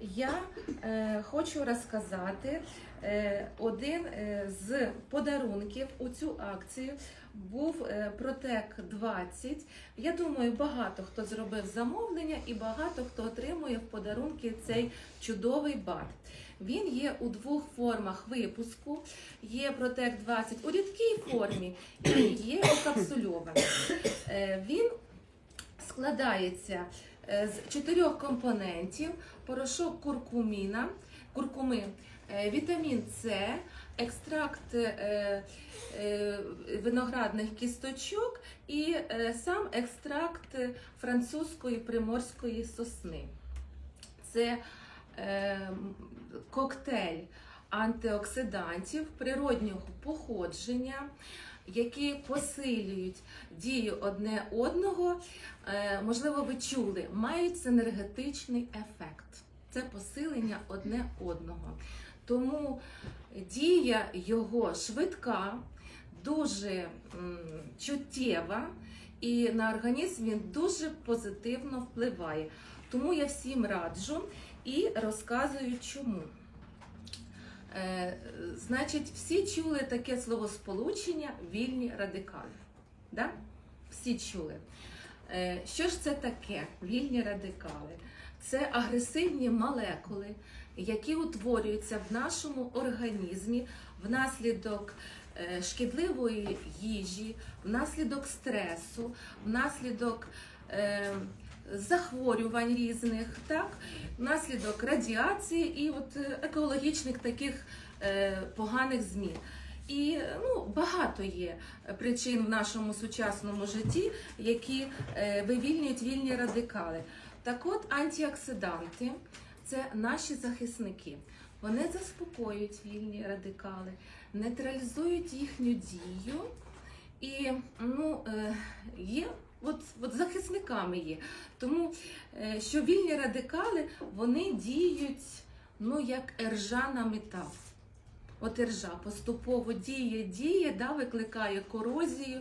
я е, хочу розказати е, один е, з подарунків у цю акцію. Був е, Протек 20. Я думаю, багато хто зробив замовлення і багато хто отримує в подарунки цей чудовий бат. Він є у двох формах випуску. Є Протек 20 у рідкій формі і є окапсульований. Е, Він складається з чотирьох компонентів: порошок куркуміна, куркуми, е, вітамін С, екстракт е, е, виноградних кісточок і е, сам екстракт французької приморської сосни. Це е, коктейль антиоксидантів природнього походження, які посилюють дію одне одного. Е, можливо, ви чули, мають синергетичний ефект. Це посилення одне одного. Тому дія його швидка, дуже чуттєва, і на організм він дуже позитивно впливає. Тому я всім раджу і розказую чому. Е, значить, всі чули таке словосполучення вільні радикали. Да? Всі чули. Е, що ж це таке вільні радикали? Це агресивні молекули, які утворюються в нашому організмі внаслідок е, шкідливої їжі, внаслідок стресу, внаслідок захворювань різних, так? внаслідок радіації і от е, екологічних таких е, поганих змін. І ну, багато є причин в нашому сучасному житті, які е, вивільнюють вільні радикали. Так от антиоксиданти це наші захисники. Вони заспокоюють вільні радикали, нейтралізують їхню дію і ну, е, є от, от захисниками є. Тому е, що вільні радикали вони діють ну, як ержа на метал. От іржа поступово діє, діє, да, викликає корозію,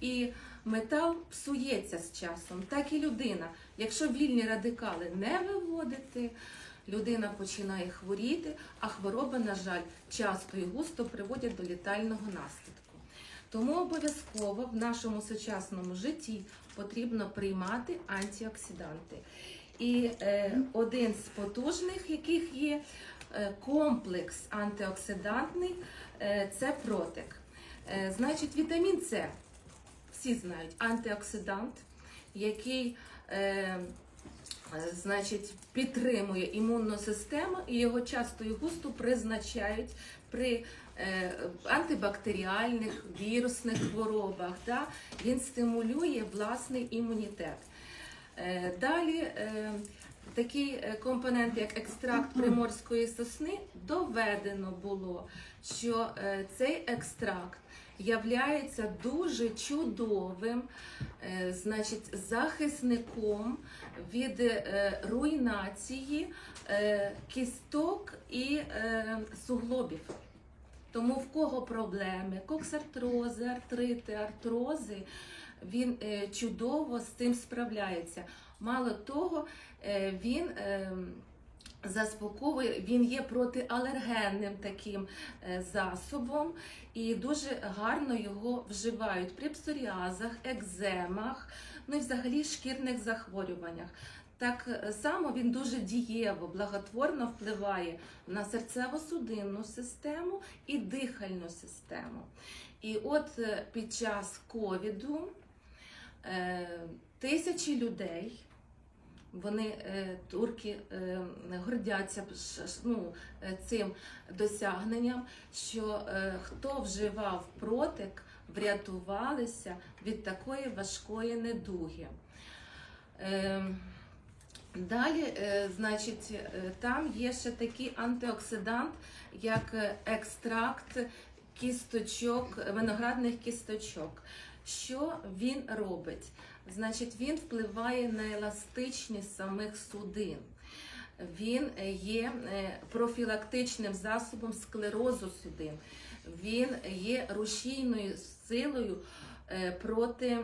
і метал псується з часом. Так і людина. Якщо вільні радикали не виводити, людина починає хворіти, а хвороби, на жаль, часто і густо приводять до літального наслідку. Тому обов'язково в нашому сучасному житті потрібно приймати антиоксиданти. І е, один з потужних, яких є е, комплекс антиоксидантний, е, це протек. Е, значить, вітамін С, всі знають, антиоксидант, який е, значить, підтримує імунну систему і його часто і густо призначають при антибактеріальних вірусних хворобах. Да? Він стимулює власний імунітет. Е, Далі е, такий е, компонент, як екстракт приморської сосни, доведено було, що е, цей екстракт являється дуже чудовим е, значить, захисником від е, руйнації е, кісток і е, суглобів. Тому в кого проблеми, коксартрози, артрити, артрози, він е, чудово з цим справляється. Мало того, е, він е, заспокоює, він є протиалергенним таким засобом і дуже гарно його вживають при псоріазах, екземах, ну і взагалі шкірних захворюваннях. Так е, само він дуже дієво, благотворно впливає на серцево-судинну систему і дихальну систему. І от е, під час ковіду е, тисячі людей, вони турки гордяться ну, цим досягненням, що хто вживав протик, врятувалися від такої важкої недуги. Далі, е, значить, е, там є ще такий антиоксидант, як е, екстракт кісточок, виноградних кісточок. Що він робить? Значить, він впливає на еластичність самих судин. Він є профілактичним засобом склерозу судин. Він є рушійною силою проти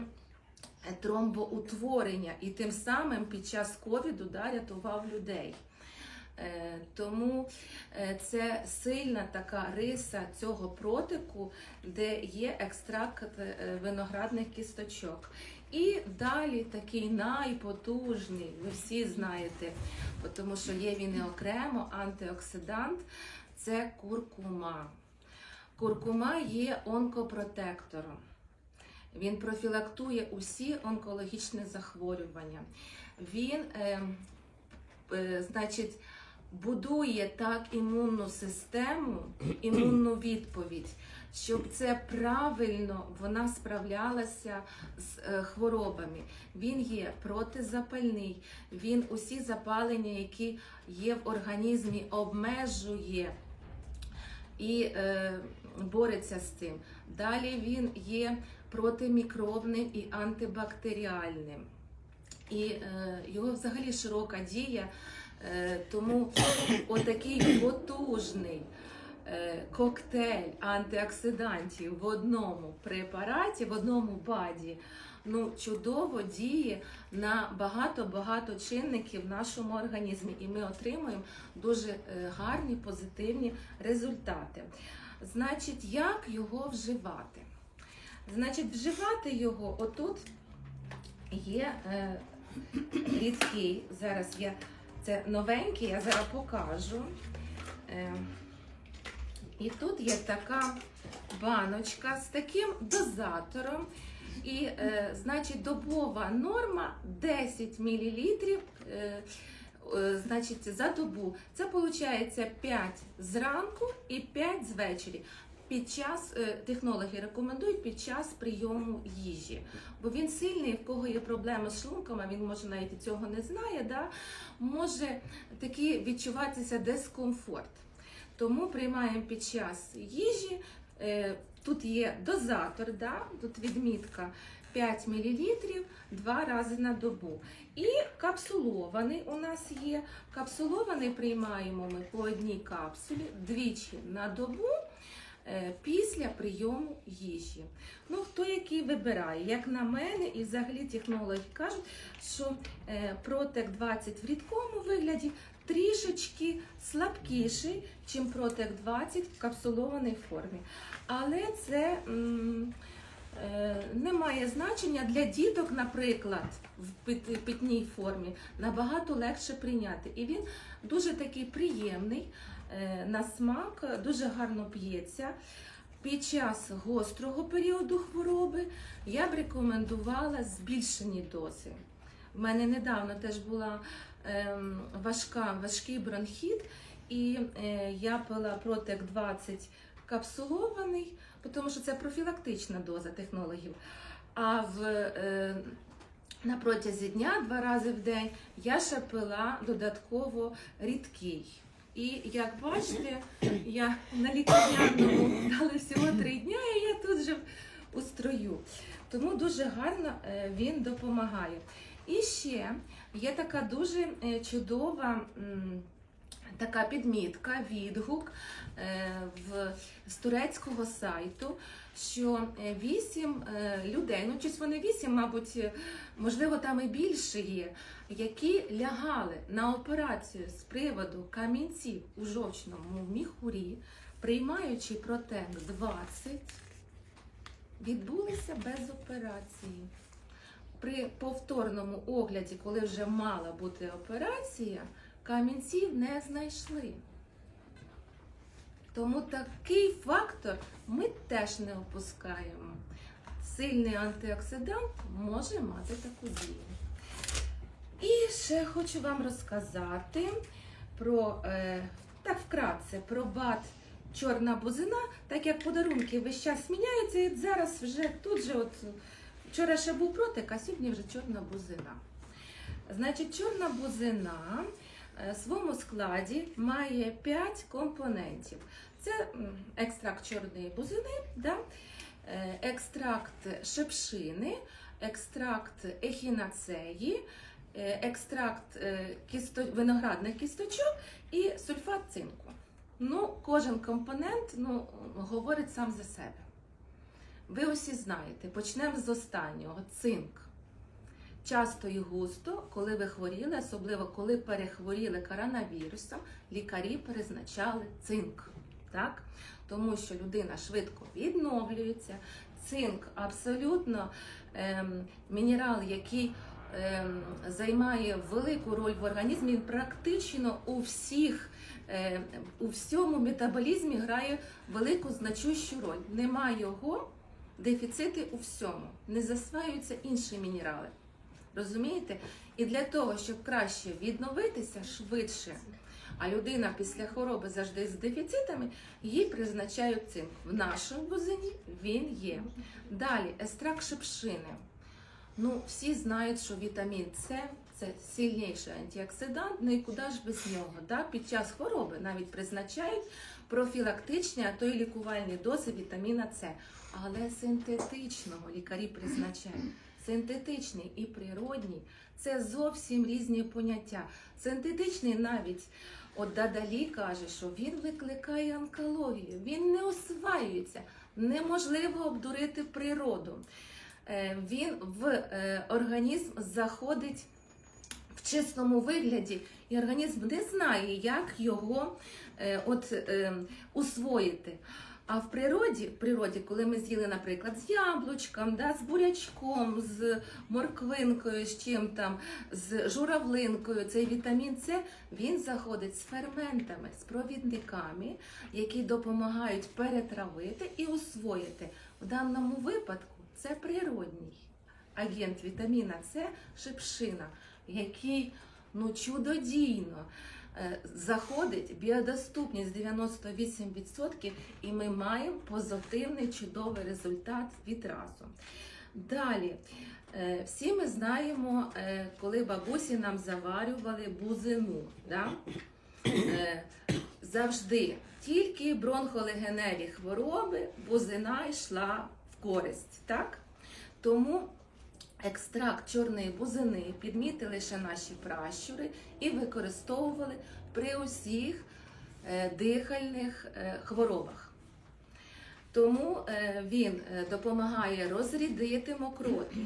тромбоутворення і тим самим під час ковіду да, рятував людей. Е, Тому е, це сильна така риса цього протику, де є екстракт е, виноградних кісточок. І далі такий найпотужний, ви всі знаєте, тому що є він і окремо антиоксидант це куркума. Куркума є онкопротектором. Він профілактує усі онкологічні захворювання. Він, е, е, значить, будує так імунну систему, імунну відповідь, щоб це правильно вона справлялася з е, хворобами. Він є протизапальний, він усі запалення, які є в організмі, обмежує і е, бореться з цим. Далі він є протимікробним і антибактеріальним. І е, його взагалі широка дія, е, тому отакий потужний е, коктейль антиоксидантів в одному препараті, в одному баді, ну, чудово діє на багато-багато чинників в нашому організмі, і ми отримуємо дуже гарні позитивні результати. Значить, як його вживати? Значить, вживати його отут є е, рідкий. Зараз я це новенький, я зараз покажу. Е, і тут є така баночка з таким дозатором. І, е, значить, добова норма 10 мл е, е, значить, за добу. Це виходить 5 зранку і 5 звечері. Під час е, технологи рекомендують під час прийому їжі, бо він сильний, в кого є проблеми з шлунком, а він може навіть і цього не знає, да? може такий відчуватися дискомфорт. Тому приймаємо під час їжі. е, Тут є дозатор, да? тут відмітка 5 мл два рази на добу. І капсулований у нас є. Капсулований приймаємо ми по одній капсулі двічі на добу після прийому їжі. Ну, хто який вибирає, як на мене, і взагалі технологи кажуть, що е, Протек 20 в рідкому вигляді трішечки слабкіший, ніж Протек 20 в капсулованій формі. Але це м, е, не має значення для діток, наприклад, в пит- питній формі набагато легше прийняти. І він дуже такий приємний е, на смак, дуже гарно п'ється. Під час гострого періоду хвороби я б рекомендувала збільшені дози. В мене недавно теж була ем, важкий бронхіт, і е, я пила Протек 20 капсулований, тому що це профілактична доза технологів. А в, е, на протязі дня, два рази в день, я ще пила додатково рідкий. І як бачите, я на лікарняному дали всього три дня, і я тут же у строю. Тому дуже гарно е, він допомагає. І ще є така дуже е, чудова така підмітка, відгук е, з турецького сайту, що 8 людей, ну щось вони 8, мабуть, е, можливо, там і більше є, які лягали на операцію з приводу камінців у жовчному міхурі, приймаючи протек 20, відбулися без операції. При повторному огляді, коли вже мала бути операція, камінців не знайшли. Тому такий фактор ми теж не опускаємо. Сильний антиоксидант може мати таку дію. І ще хочу вам розказати про е, так вкратце про бат чорна бузина, так як подарунки весь час міняються, і зараз вже тут же, от вчора ще був протик, а сьогодні вже чорна бузина. Значить, чорна бузина своєму складі має 5 компонентів. Це екстракт чорної бузини, да? е, екстракт шепшини, екстракт ехінацеї, е, екстракт е, кісто... виноградних кісточок і сульфат цинку. Ну, кожен компонент ну, говорить сам за себе. Ви усі знаєте, почнемо з останнього цинк. Часто і густо, коли ви хворіли, особливо коли перехворіли коронавірусом, лікарі призначали цинк. Так? Тому що людина швидко відновлюється. Цинк абсолютно ем, мінерал, який ем, займає велику роль в організмі, він практично у всіх. е, У всьому метаболізмі грає велику значущу роль. Нема його, дефіцити у всьому. Не засваюються інші мінерали. Розумієте? І для того, щоб краще відновитися швидше, а людина після хвороби завжди з дефіцитами, їй призначають цинк. В нашому бузині він є. Далі, естракт шипшини. Ну, всі знають, що вітамін С це сильніший антиоксидант, ну і куди ж без нього? Да? Під час хвороби навіть призначають профілактичні, а то й лікувальні дози вітаміна С. Але синтетичного лікарі призначають. Синтетичний і природній це зовсім різні поняття. Синтетичний навіть от Дадалі каже, що він викликає онкологію, він не осваюється, неможливо обдурити природу. Е, Він в е, організм заходить в чистому вигляді, і організм не знає, як його е, от, е, усвоїти. А в природі, в природі, коли ми з'їли, наприклад, з яблучком, да, з бурячком, з морквинкою, з чим там, з журавлинкою, цей вітамін С, він заходить з ферментами, з провідниками, які допомагають перетравити і усвоїти. В даному випадку це природній агент вітаміна С шипшина, який ну, чудодійно заходить, біодоступність 98%, і ми маємо позитивний чудовий результат відразу. Далі, е, всі ми знаємо, е, коли бабусі нам заварювали бузину. Да? Е, Завжди тільки бронхолегеневі хвороби бузина йшла в користь. Так? Тому екстракт чорної бузини підмітили ще наші пращури і використовували при усіх е, дихальних е, хворобах. Тому е, він допомагає розрідити мокроти,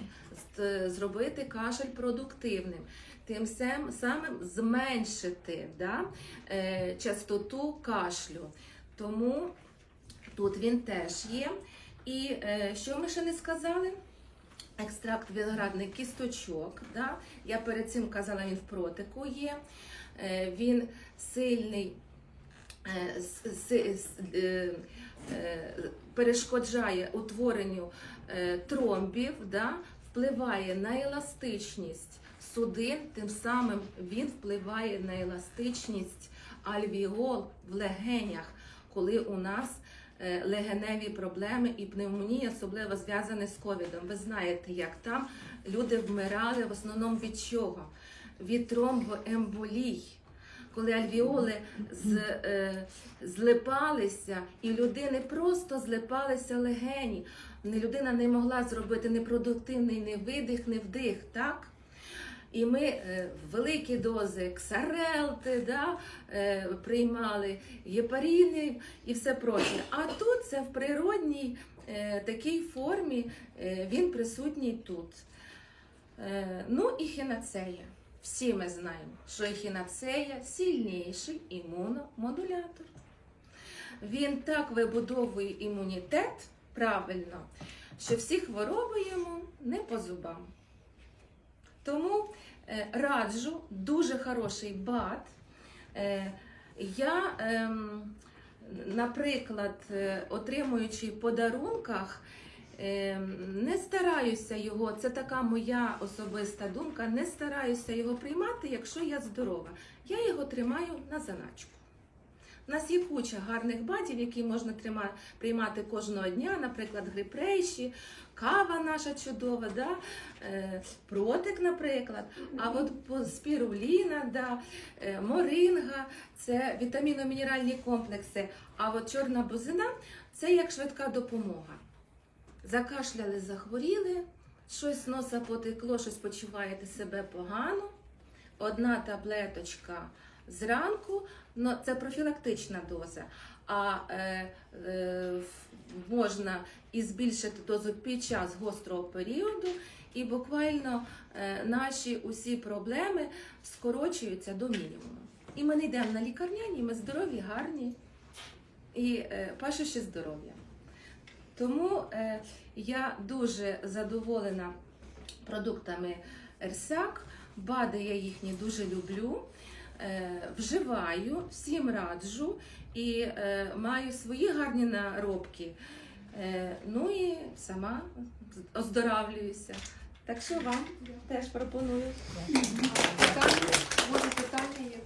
з- зробити кашель продуктивним, тим самим зменшити да, частоту кашлю. Тому тут він теж є. І що ми ще не сказали? Екстракт виноградних кісточок. Да? Я перед цим казала, він в протику є. Е, він сильний, е, е, перешкоджає утворенню тромбів, да? впливає на еластичність судин, тим самим він впливає на еластичність альвіол в легенях, коли у нас легеневі проблеми і пневмонія, особливо зв'язані з ковідом. Ви знаєте, як там люди вмирали в основному від чого? Від тромбоемболій. Коли альвіоли з, е, злипалися, і людини просто злипалися легені. Людина не могла зробити непродуктивний ні видих, ні вдих, так? І ми е, великі дози ксарелти да, е, приймали, гепаріни і все проще. А тут це в природній е, такій формі він присутній тут. Ну і хінацея. Всі ми знаємо, що ехінацея сильніший імуномодулятор. Він так вибудовує імунітет правильно, що всі хвороби йому не по зубам. Тому е, раджу дуже хороший бат. Е, я, ем, наприклад, е, отримуючи в подарунках, ем, не стараюся його, це така моя особиста думка, не стараюся його приймати, якщо я здорова. Я його тримаю на заначку. У нас є куча гарних батів, які можна трима- приймати кожного дня, наприклад, грипрейші, кава наша чудова, да? е, протик, наприклад. А от спіруліна, да? е, моринга це вітаміно-мінеральні комплекси. А от чорна бузина це як швидка допомога. Закашляли, захворіли, щось з носа потекло, щось почуваєте себе погано. Одна таблеточка зранку, ну, це профілактична доза. А е, е, можна і збільшити дозу під час гострого періоду, і буквально е, наші усі проблеми скорочуються до мінімуму. І ми не йдемо на лікарняні, ми здорові, гарні і е, перше ще здоров'я. Тому е, я дуже задоволена продуктами Ерсак. Бади я їхні дуже люблю. Е, вживаю, всім раджу і е, маю свої гарні наробки. Е, ну і сама оздоравлююся. Так що вам теж пропоную. Питання, може питання є?